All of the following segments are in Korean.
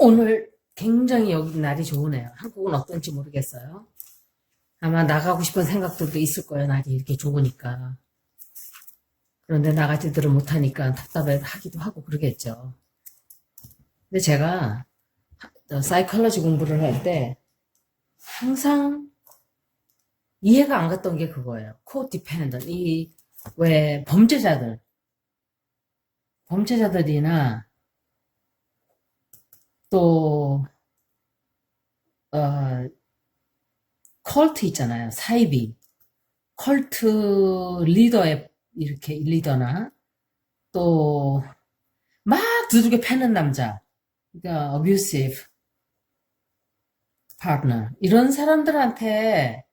오늘 굉장히 여기 날이 좋으네요. 한국은 어떤지 모르겠어요. 아마 나가고 싶은 생각들도 있을 거예요. 날이 이렇게 좋으니까. 그런데 나가지들을 못하니까 답답해하기도 하고 그러겠죠. 근데 제가 사이컬러지 공부를 할 때 항상 이해가 안 갔던 게 그거예요. 코디펜던 이 왜 범죄자들 범죄자들이나 또 어, 컬트 있잖아요. 사이비 컬트 리더의 이렇게 리더나 또 막 두들겨 패는 남자 그러니까 abusive partner 이런 사람들한테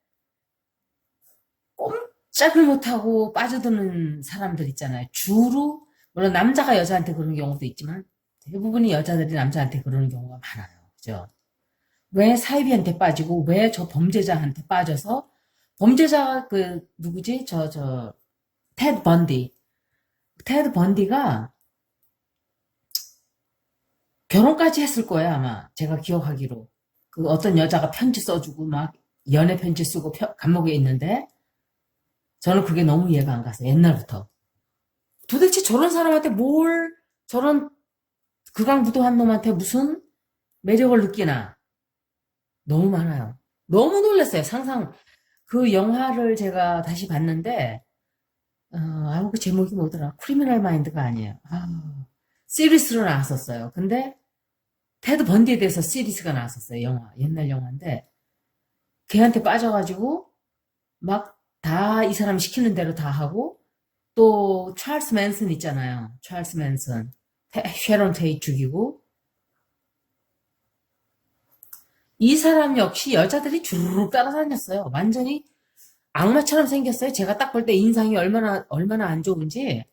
꼼짝을 못하고 빠져드는 사람들 있잖아요. 주로 물론 남자가 여자한테 그러는 경우도 있지만 대부분이 여자들이 남자한테 그러는 경우가 많아요. 그죠? 왜 사이비한테 빠지고 왜 저 범죄자한테 빠져서 범죄자가 그 누구지? 저 저 테드 번디. 테드 번디가 결혼까지 했을 거예요, 아마. 제가 기억하기로. 그 어떤 여자가 편지 써주고 막 연애 편지 쓰고 펴- 감옥에 있는데 저는 그게 너무 이해가 안 갔어요. 옛날부터. 도대체 저런 사람한테 뭘 저런 극악무도한 놈한테 무슨 매력을 느끼나 너무 많아요. 너무 놀랐어요. 상상 그 영화를 제가 다시 봤는데 어, 아우 그 제목이 뭐더라? 크리미널 마인드가 아니에요. 아, 시리스로 나왔었어요. 근데 테드 번디에 대해서 시리스가 나왔었어요. 영화 옛날 영화인데 걔한테 빠져가지고 막 다 이 사람 시키는 대로 다 하고 또 찰스 맨슨 있잖아요. 찰스 맨슨 테- 쉐론 테이 죽이고 이 사람 역시 여자들이 주르륵 따라다녔어요. 완전히 악마처럼 생겼어요. 제가 딱 볼 때 인상이 얼마나 얼마나 안 좋은지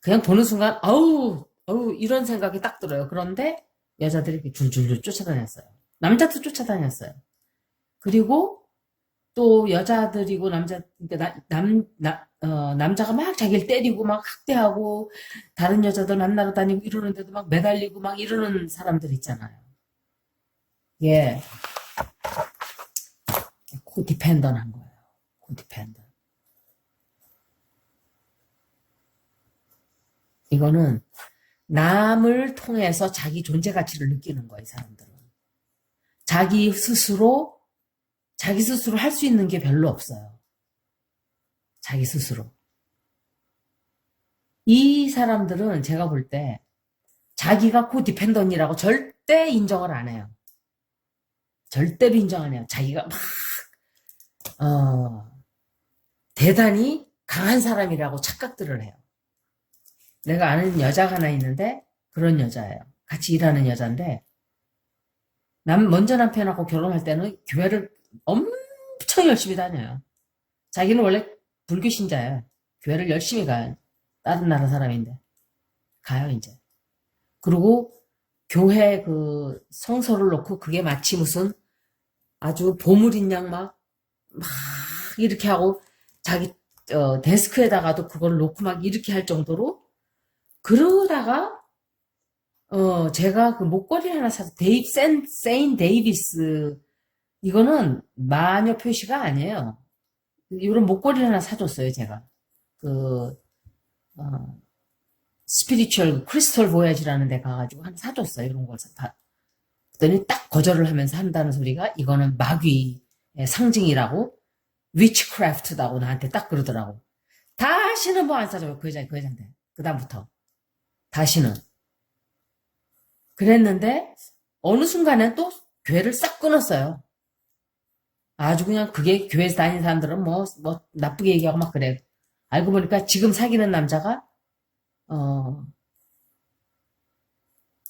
그냥 보는 순간 아우 아우 이런 생각이 딱 들어요. 그런데 여자들이 줄줄줄 쫓아다녔어요. 남자도 쫓아다녔어요. 그리고 또 여자들이고 남자 그러니까 나- 남, 나- 어, 남자가 막 자기를 때리고 막 학대하고 다른 여자들 만나러 다니고 이러는데도 막 매달리고 막 이러는 사람들 있잖아요. 예. 코디펜던한 거예요. 코디펜던. 이거는 남을 통해서 자기 존재 가치를 느끼는 거예요, 이 사람들은. 자기 스스로, 자기 스스로 할 수 있는 게 별로 없어요. 자기 스스로. 이 사람들은 제가 볼 때 자기가 코디펜던이라고 절대 인정을 안 해요. 절대로 인정 안 해요. 자기가 막, 어, 대단히 강한 사람이라고 착각들을 해요. 내가 아는 여자가 하나 있는데 그런 여자예요. 같이 일하는 여자인데 남 먼저 남편하고 결혼할 때는 교회를 엄청 열심히 다녀요. 자기는 원래 불교 신자예요. 교회를 열심히 가요. 다른 나라 사람인데 가요 이제. 그리고 교회 그 성서를 놓고 그게 마치 무슨 아주 보물인 양 막 막 이렇게 하고 자기 어, 데스크에다가도 그걸 놓고 막 이렇게 할 정도로 그러다가 어 제가 그 목걸이 하나 사서 데이브 센 세인 데이비스 이거는 마녀 표시가 아니에요. 이런 목걸이 하나 사줬어요 제가 그 어, 스피리추얼 크리스털 보야지라는 데 가가지고 하나 사줬어요 이런 걸 사. 그랬더니 딱 거절을 하면서 한다는 소리가 이거는 마귀의 상징이라고 위치크래프트다고 나한테 딱 그러더라고. 다시는 뭐 안 사줘요 그 여자 그 여자한테 그 다음부터 다시는 그랬는데 어느 순간엔 또 교회를 싹 끊었어요. 아주 그냥 그게 교회에서 다니는 사람들은 뭐, 뭐 나쁘게 얘기하고 막 그래. 알고 보니까 지금 사귀는 남자가 어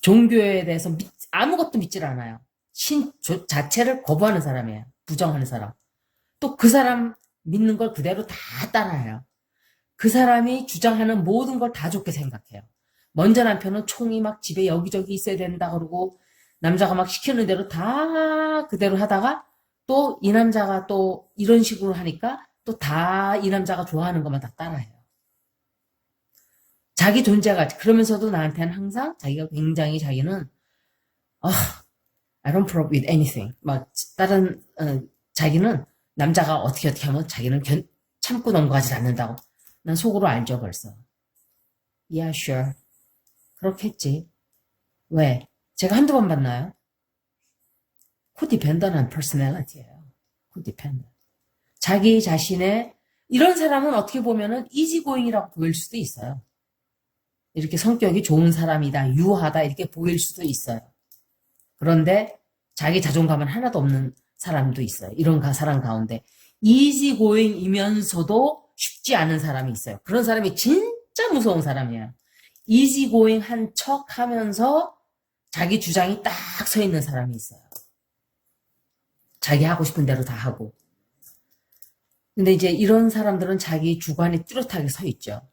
종교에 대해서 믿- 아무것도 믿질 않아요. 신 조- 자체를 거부하는 사람이에요. 부정하는 사람. 또 그 사람 믿는 걸 그대로 다 따라해요. 그 사람이 주장하는 모든 걸 다 좋게 생각해요. 먼저 남편은 총이 막 집에 여기저기 있어야 된다 그러고 남자가 막 시키는 대로 다 그대로 하다가 또 이 남자가 또 이런 식으로 하니까 또 다 이 남자가 좋아하는 것만 다 따라해요. 자기 존재가 그러면서도 나한테는 항상 자기가 굉장히 자기는 아, I don't up with anything. 막 다른 어, 자기는 남자가 어떻게 어떻게 하면 자기는 견, 참고 넘어가지 않는다고. 난 속으로 알죠 벌써. Yeah, sure. 그렇겠지. 왜? 제가 한두 번 봤나요? 코디펜던한 퍼스널리티예요. 코디펜던. 자기 자신의 이런 사람은 어떻게 보면은 이지고잉이라고 보일 수도 있어요. 이렇게 성격이 좋은 사람이다, 유하다 이렇게 보일 수도 있어요. 그런데 자기 자존감은 하나도 없는 사람도 있어요. 이런 가- 사람 가운데 이지고잉이면서도 쉽지 않은 사람이 있어요. 그런 사람이 진짜 무서운 사람이에요. 이지고잉 한 척 하면서 자기 주장이 딱 서 있는 사람이 있어요. 자기 하고 싶은 대로 다 하고. 근데 이제 이런 사람들은 자기 주관이 뚜렷하게 서 있죠.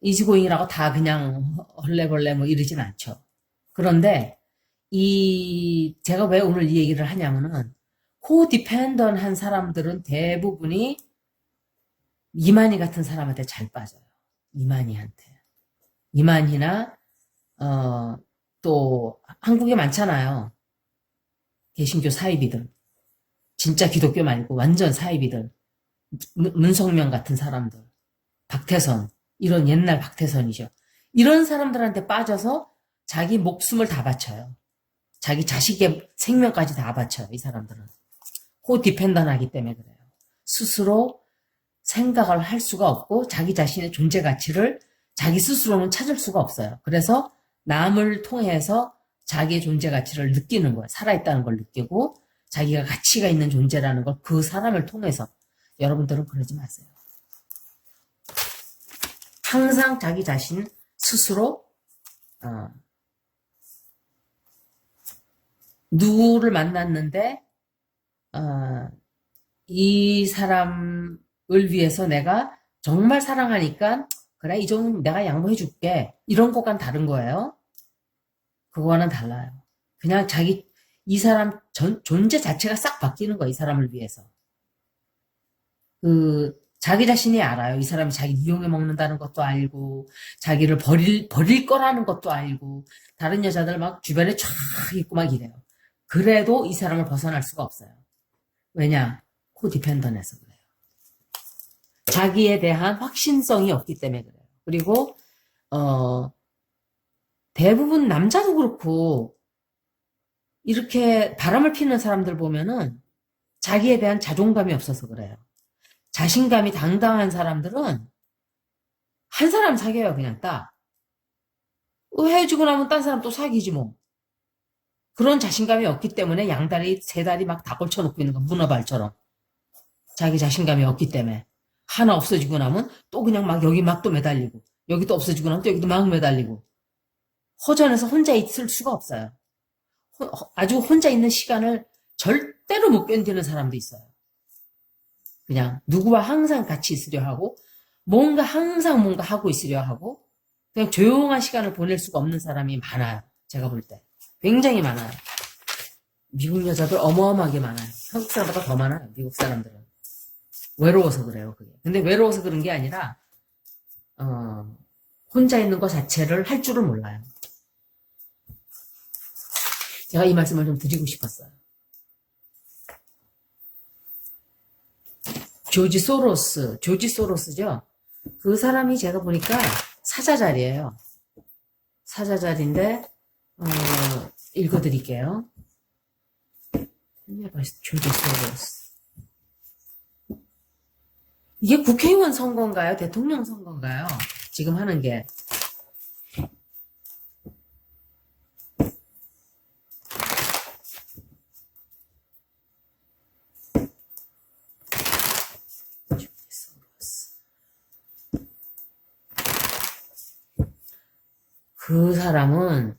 이지고잉이라고 다 그냥 헐레벌레 뭐 이러진 않죠. 그런데 이 제가 왜 오늘 이 얘기를 하냐면은 코디펜던한 사람들은 대부분이 이만희 같은 사람한테 잘 빠져요. 이만희한테. 이만희나 어, 또 한국에 많잖아요. 개신교 사이비들. 진짜 기독교 말고 완전. 문- 문성명 같은 사람들. 박태선. 이런 옛날 박태선이죠. 이런 사람들한테 빠져서 자기 목숨을 다 바쳐요. 자기 자식의 생명까지 다 바쳐요. 이 사람들은. 코디펜던하기 때문에 그래요. 스스로 생각을 할 수가 없고 자기 자신의 존재 가치를 자기 스스로는 찾을 수가 없어요. 그래서 남을 통해서 자기의 존재 가치를 느끼는 거예요. 살아있다는 걸 느끼고 자기가 가치가 있는 존재라는 걸 그 사람을 통해서 여러분들은 그러지 마세요. 항상 자기 자신 스스로 어, 누구를 만났는데 어, 이 사람을 위해서 내가 정말 사랑하니까 그래 이 정도 내가 양보해 줄게 이런 것과는 다른 거예요. 그거와는 달라요. 그냥 자기 이 사람 전, 존재 자체가 싹 바뀌는 거야 이 사람을 위해서. 그 자기 자신이 알아요. 이 사람이 자기 이용해 먹는다는 것도 알고 자기를 버릴 버릴 거라는 것도 알고 다른 여자들 막 주변에 쫙 있고 막 이래요. 그래도 이 사람을 벗어날 수가 없어요. 왜냐? 코디펜던해서 그래요. 자기에 대한 확신성이 없기 때문에 그래요. 그리고 어 대부분 남자도 그렇고 이렇게 바람을 피는 사람들 보면은 자기에 대한 자존감이 없어서 그래요. 자신감이 당당한 사람들은 한 사람 사귀어요, 그냥 딱. 어, 헤어지고 나면 딴 사람 또 사귀지 뭐. 그런 자신감이 없기 때문에 양다리, 세 다리 막 다 걸쳐놓고 있는 거, 문어발처럼. 자기 자신감이 없기 때문에. 하나 없어지고 나면 또 그냥 막 여기 막 또 매달리고, 여기 또 없어지고 나면 또 여기도 막 매달리고. 허전해서 혼자 있을 수가 없어요. 아주 혼자 있는 시간을 절대로 못 견디는 사람도 있어요. 그냥 누구와 항상 같이 있으려 하고, 뭔가 항상 뭔가 하고 있으려 하고, 그냥 조용한 시간을 보낼 수가 없는 사람이 많아요. 제가 볼 때. 굉장히 많아요. 미국 여자들 어마어마하게 많아요. 한국 사람보다 더 많아요. 미국 사람들은. 외로워서 그래요, 그게. 근데 외로워서 그런 게 아니라, 어, 혼자 있는 것 자체를 할 줄을 몰라요. 제가 이 말씀을 좀 드리고 싶었어요. 조지 소로스, 조지 소로스죠? 그 사람이 제가 보니까 사자 자리예요. 사자 자리인데, 어, 읽어드릴게요. 조지 소로스. 이게 국회의원 선거인가요? 대통령 선거인가요? 지금 하는 게. 조지 소로스. 그 사람은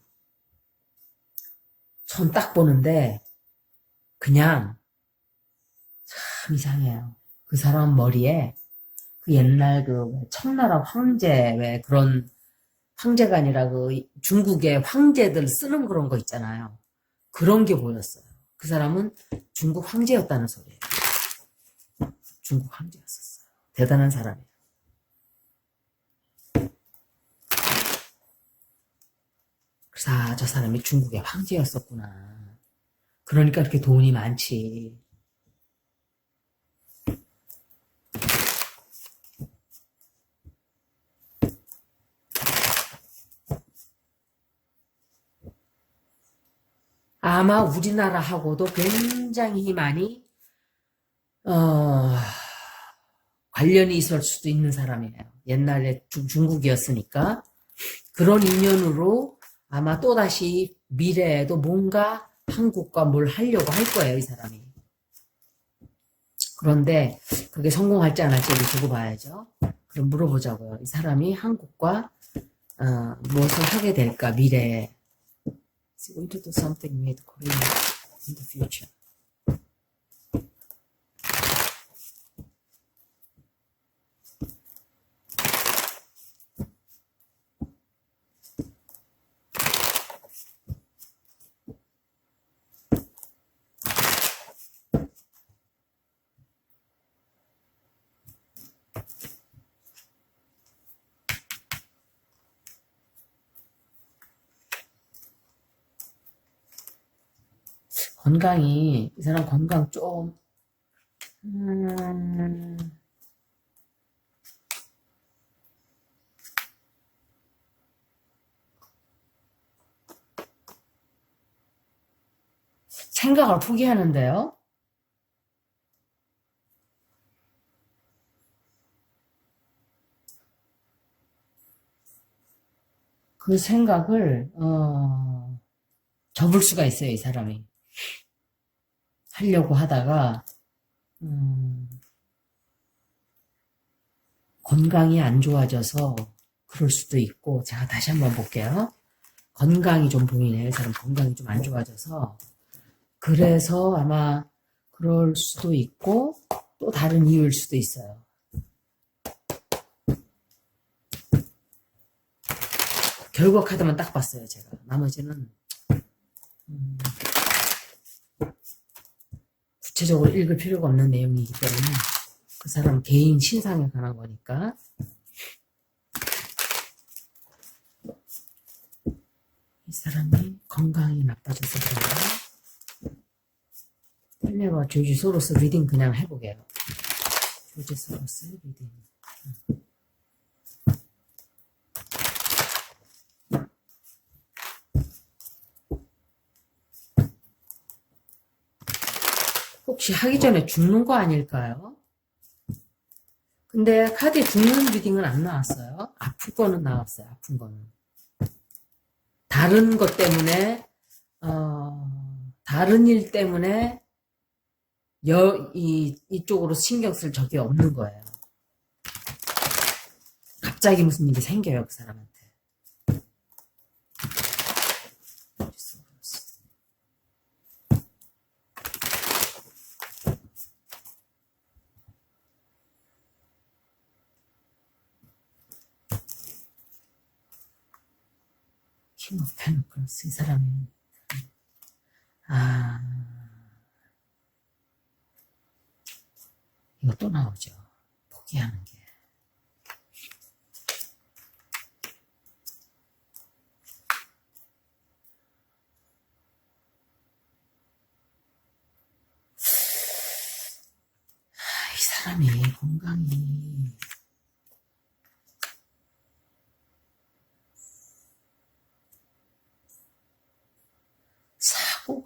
손딱 보는데 그냥 참 이상해요. 그 사람 머리에 그 옛날 그왜 청나라 황제 왜 그런 황제가 아니라 그 중국의 황제들 쓰는 그런 거 있잖아요. 그런 게 보였어요. 그 사람은 중국 황제였다는 소리예요. 중국 황제였었어요. 대단한 사람이에요. 아, 저 사람이 중국의 황제였었구나. 그러니까 이렇게 돈이 많지. 아마 우리나라하고도 굉장히 많이 어, 관련이 있을 수도 있는 사람이에요. 옛날에 중, 중국이었으니까 그런 인연으로 아마 또다시 미래에도 뭔가 한국과 뭘 하려고 할 거예요, 이 사람이. 그런데 그게 성공할지 안 할지를 두고 봐야죠. 그럼 물어보자고요. 이 사람이 한국과 어, 무엇을 하게 될까, 미래에. Going to do something with Korea in the future? 건강이, 이 사람 건강 좀, 음, 생각을 포기하는데요? 그 생각을, 어, 접을 수가 있어요, 이 사람이. 하려고 하다가, 음, 건강이 안 좋아져서 그럴 수도 있고, 제가 다시 한번 볼게요. 건강이 좀 보이네요. 이 사람 건강이 좀 안 좋아져서. 그래서 아마 그럴 수도 있고, 또 다른 이유일 수도 있어요. 결과 카드만 딱 봤어요, 제가. 나머지는, 음, 구체적으로 읽을 필요가 없는 내용이기 때문에 그 사람 개인 신상에 관한 거니까 이 사람이 건강이 나빠져서 그래요. 헬레와 조지 소로스 리딩 그냥 해보게요. 조지 소로스 리딩. 혹시 하기 전에 죽는 거 아닐까요? 근데 카드에 죽는 리딩은 안 나왔어요. 아픈 거는 나왔어요. 아픈 거는. 다른 것 때문에, 어, 다른 일 때문에, 여, 이, 이쪽으로 신경 쓸 적이 없는 거예요. 갑자기 무슨 일이 생겨요, 그 사람한테. 펜클스 이 사람이 아. 이거 또 나오죠. 포기하는 게. 아, 이 사람이 건강이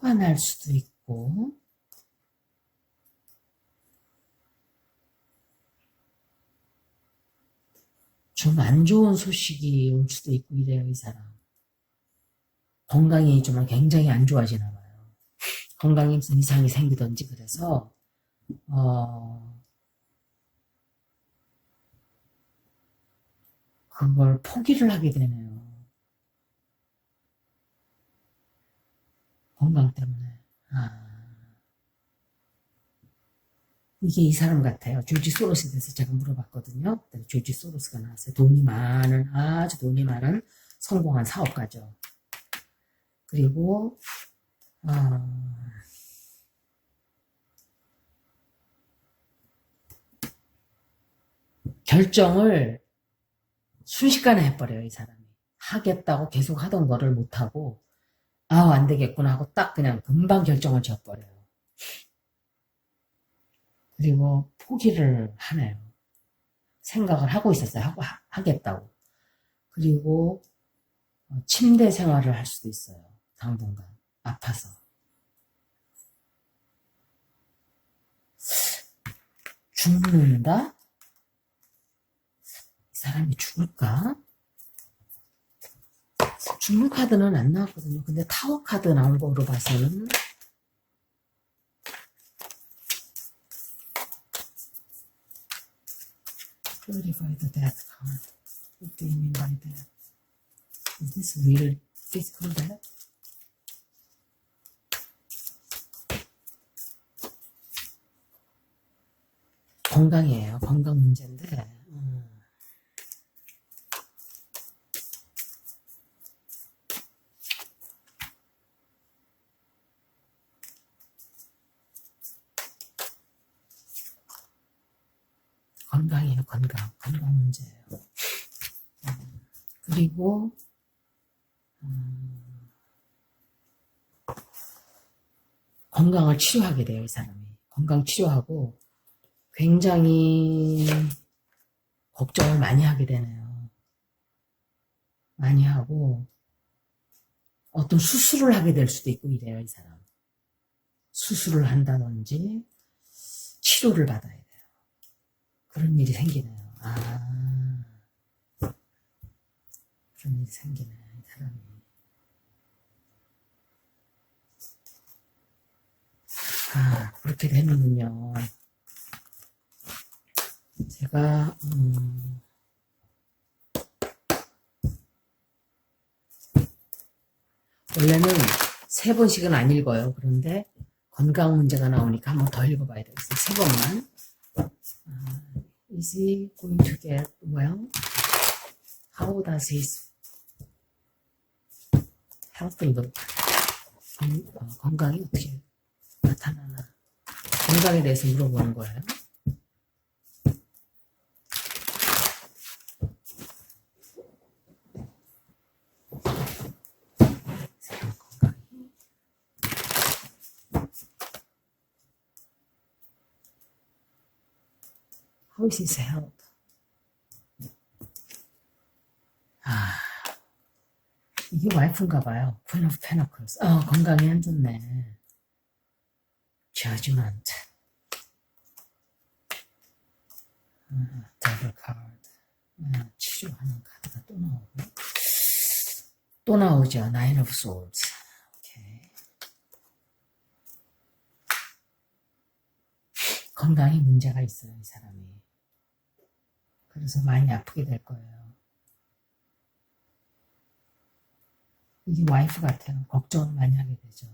사고가 날 수도 있고, 좀 안 좋은 소식이 올 수도 있고 이래요, 이 사람. 건강이 좀 굉장히 안 좋아지나 봐요. 무슨 이상이 생기던지 그래서, 어, 그걸 포기를 하게 되네요. 건강 때문에. 아. 이게 이 사람 같아요. 조지 소로스에 대해서 제가 물어봤거든요. 조지 소로스가 나왔어요. 돈이 많은, 아주 돈이 많은 성공한 사업가죠. 그리고, 어, 결정을 순식간에 해버려요, 이 사람이. 하겠다고 계속 하던 거를 못하고, 아우, 안 되겠구나 하고 딱 그냥 금방 결정을 지어버려요. 그리고 포기를 하네요. 생각을 하고 있었어요. 하고, 하- 하겠다고. 그리고 어, 침대 생활을 할 수도 있어요. 당분간. 아파서. 죽는다? 이 사람이 죽을까? 죽는 카드는 안 나왔거든요. 근데 타워 카드 나온 거로 봐서는 Clarify the death card. What do you mean by that? Is this real physical death? 건강이에요. 건강 문제인데. 음. 건강이에요. 건강. 건강 문제예요. 음. 그리고 음, 건강을 치료하게 돼요. 이 사람이. 건강 치료하고 굉장히 걱정을 많이 하게 되네요. 많이 하고 어떤 수술을 하게 될 수도 있고 이래요, 이 사람. 수술을 한다든지 치료를 받아야 돼요. 그런 일이 생기네요. 아, 그런 일이 생기네, 이 사람이. 아, 그렇게 되는군요. 제가 음, 원래는 세 번씩은 안 읽어요. 그런데 건강 문제가 나오니까 한번 더 읽어봐야 되겠어요. 세 번만. 아, is he going to get well? How does his look? 건, 어, 건강이 어떻게 나타나나? 건강에 대해서 물어보는 거예요. 아, 이게 와이프인가 봐요. Queen of Pentacles. 어, 건강이 안 좋네. Judgment. 아, Devil card. 아, 치료하는 카드가 또 나오고. 또 나오죠. Nine of Swords. 건강에 문제가 있어요, 이 사람이. 그래서 많이 아프게 될 거예요. 이게 와이프 같아요. 걱정을 많이 하게 되죠.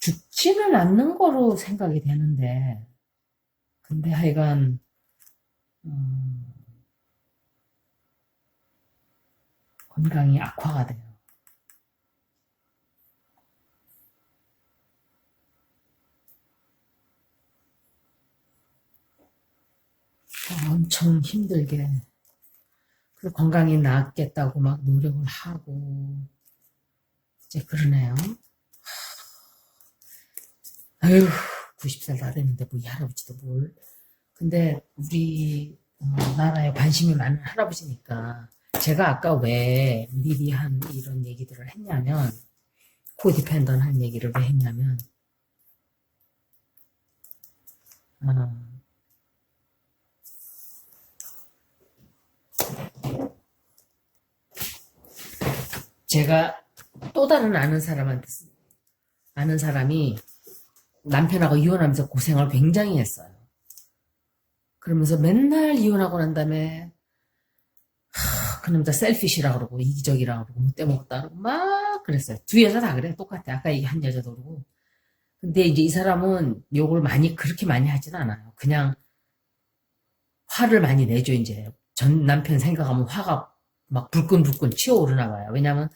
죽지는 않는 거로 생각이 되는데, 근데 하여간, 음, 건강이 악화가 돼요. 엄청 힘들게. 건강이 낫겠다고 막 노력을 하고, 이제 그러네요. 아휴, 90살 다 됐는데 뭐 이 할아버지도 뭘. 근데 우리 어, 나라에 관심이 많은 할아버지니까 제가 아까 왜 미리 한 이런 얘기들을 했냐면 코디펜던 한 얘기를 왜 했냐면 어, 제가 또 다른 아는 사람한테 쓰- 아는 사람이 남편하고 이혼하면서 고생을 굉장히 했어요. 그러면서 맨날 이혼하고 난 다음에 하, 그 남자 셀피시라 그러고 이기적이라 그러고 못돼 먹었다 그러고 막 그랬어요. 두 여자 다 그래 똑같아. 아까 얘기한 여자도 그러고. 근데 이제 이 사람은 욕을 많이 그렇게 많이 하진 않아요. 그냥 화를 많이 내죠 이제 전 남편 생각하면 화가 막 불끈불끈 치어오르나 봐요. 왜냐면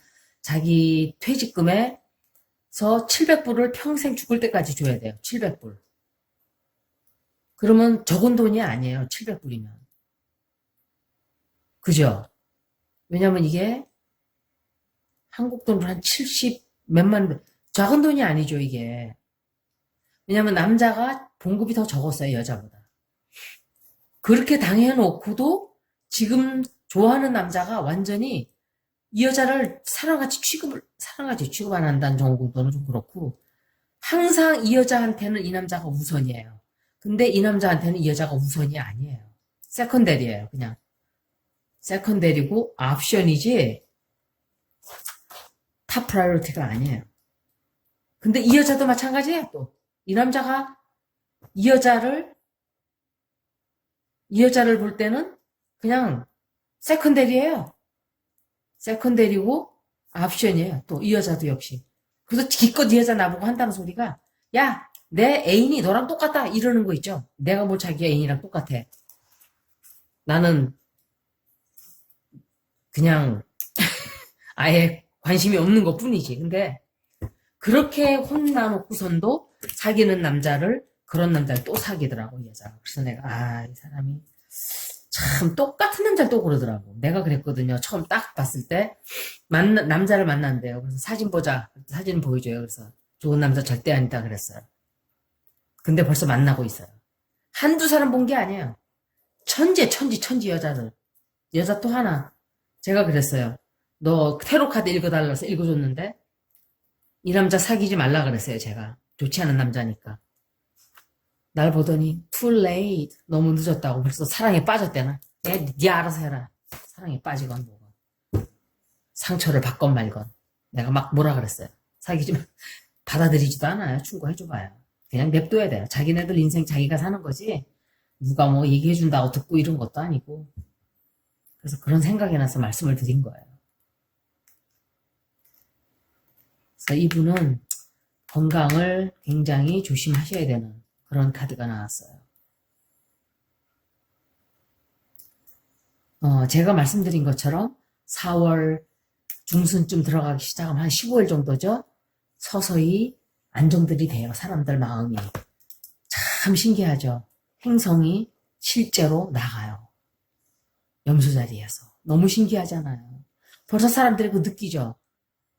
자기 퇴직금에서 700불을 평생 죽을 때까지 줘야 돼요. 700불. 그러면 적은 돈이 아니에요. 700불이면. 그죠? 왜냐면 이게 한국 돈으로 한 70 몇만, 작은 돈이 아니죠, 이게. 왜냐면 남자가 봉급이 더 적었어요, 여자보다. 그렇게 당해놓고도 지금 좋아하는 남자가 완전히 이 여자를 사랑같이 취급을, 사랑같이 취급 안 한다는 정도는 좀 그렇고, 항상 이 여자한테는 이 남자가 우선이에요. 근데 이 남자한테는 이 여자가 우선이 아니에요. 세컨데리예요, 그냥. 세컨데리고 옵션이지 탑 프라이어티가 아니에요. 근데 이 여자도 마찬가지예요, 또. 이 남자가 이 여자를 이 여자를 볼 때는 그냥 세컨데리예요. 세컨데리고 옵션이에요. 또 이 여자도 역시. 그래서 기껏 이 여자 나보고 한다는 소리가 야, 내 애인이 너랑 똑같다 이러는 거 있죠. 내가 뭐 자기 애인이랑 똑같아. 나는 그냥 아예 관심이 없는 것 뿐이지. 근데 그렇게 혼나놓고선도 사귀는 남자를 그런 남자를 또 사귀더라고 이 여자가. 그래서 내가 아 이 사람이 참 똑같은 남자를 또 그러더라고. 내가 그랬거든요. 처음 딱 봤을 때 만나, 남자를 만난대요. 그래서 사진 보자. 사진 보여줘요. 그래서 좋은 남자 절대 아니다 그랬어요. 근데 벌써 만나고 있어요. 한두 사람 본 게 아니에요. 천재, 천지, 천지 여자들. 여자 또 하나. 제가 그랬어요. 너 테로 카드 읽어달라서 읽어줬는데 이 남자 사귀지 말라 그랬어요. 제가 좋지 않은 남자니까. 날 보더니 too late 너무 늦었다고 벌써 사랑에 빠졌대나. 네, 네 알아서 해라. 사랑에 빠지건 뭐건 상처를 받건 말건 내가 막 뭐라 그랬어요. 사귀지 마. 받아들이지도 않아요. 충고해줘봐요. 그냥 냅둬야 돼요. 자기네들 인생 자기가 사는 거지. 누가 뭐 얘기해준다고 듣고 이런 것도 아니고. 그래서 그런 생각이 나서 말씀을 드린 거예요. 그래서 이분은 건강을 굉장히 조심하셔야 되는 그런 카드가 나왔어요. 어, 제가 말씀드린 것처럼 4월 중순쯤 들어가기 시작하면 한 15일 정도죠. 서서히 안정들이 돼요. 사람들 마음이. 참 신기하죠. 행성이 실제로 나가요. 염소 자리에서. 너무 신기하잖아요. 벌써 사람들이 그 느끼죠.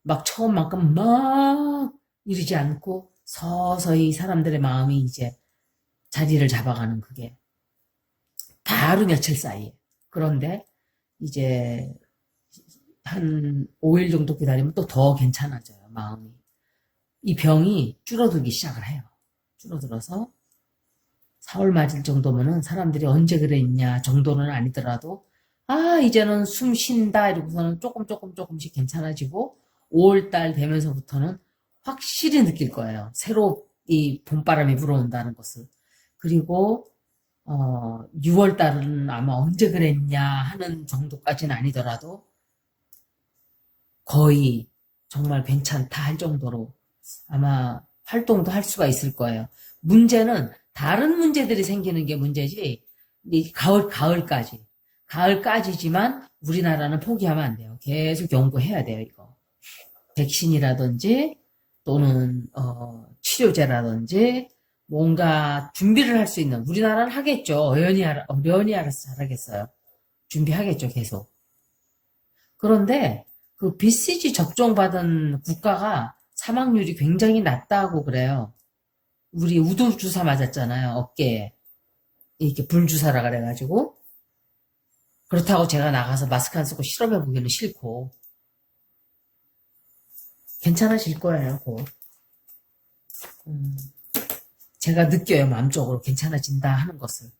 막 처음만큼 막 이러지 않고 서서히 사람들의 마음이 이제 자리를 잡아가는 그게 바로 며칠 사이에. 그런데 이제 한 5일 정도 기다리면 또 더 괜찮아져요, 마음이. 이 병이 줄어들기 시작을 해요. 줄어들어서 4월 맞을 정도면은 사람들이 언제 그랬냐 정도는 아니더라도 아, 이제는 숨 쉰다 이러고서는 조금 조금 조금씩 괜찮아지고 5월 달 되면서부터는 확실히 느낄 거예요. 새로 이 봄바람이 불어온다는 것을. 그리고 어, 6월 달은 아마 언제 그랬냐 하는 정도까지는 아니더라도 거의 정말 괜찮다 할 정도로 아마 활동도 할 수가 있을 거예요. 문제는 다른 문제들이 생기는 게 문제지 이 가을 가을까지 가을까지지만 우리나라는 포기하면 안 돼요. 계속 연구해야 돼요 이거 백신이라든지 또는 어, 치료제라든지 뭔가 준비를 할 수 있는 우리나라는 하겠죠. 어연히 알아, 어련히 알아서 잘하겠어요. 준비하겠죠 계속. 그런데 그 BCG 접종받은 국가가 사망률이 굉장히 낮다고 그래요. 우리 우두 주사 맞았잖아요. 어깨에. 이렇게 불주사라 그래가지고. 그렇다고 제가 나가서 마스크 안 쓰고 실험해보기는 싫고. 괜찮아질 거예요, 곧. 음, 제가 느껴요, 마음적으로 괜찮아진다 하는 것을.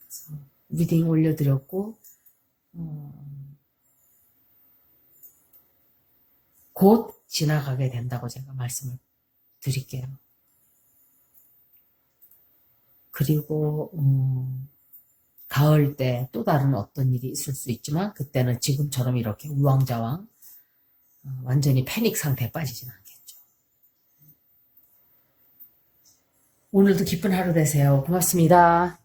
그래서 리딩 올려드렸고, 어, 곧 지나가게 된다고 제가 말씀을 드릴게요. 그리고 음, 가을 때 또 다른 어떤 일이 있을 수 있지만 그때는 지금처럼 이렇게 우왕좌왕 어, 완전히 패닉 상태에 빠지진 않겠죠. 오늘도 기쁜 하루 되세요. 고맙습니다.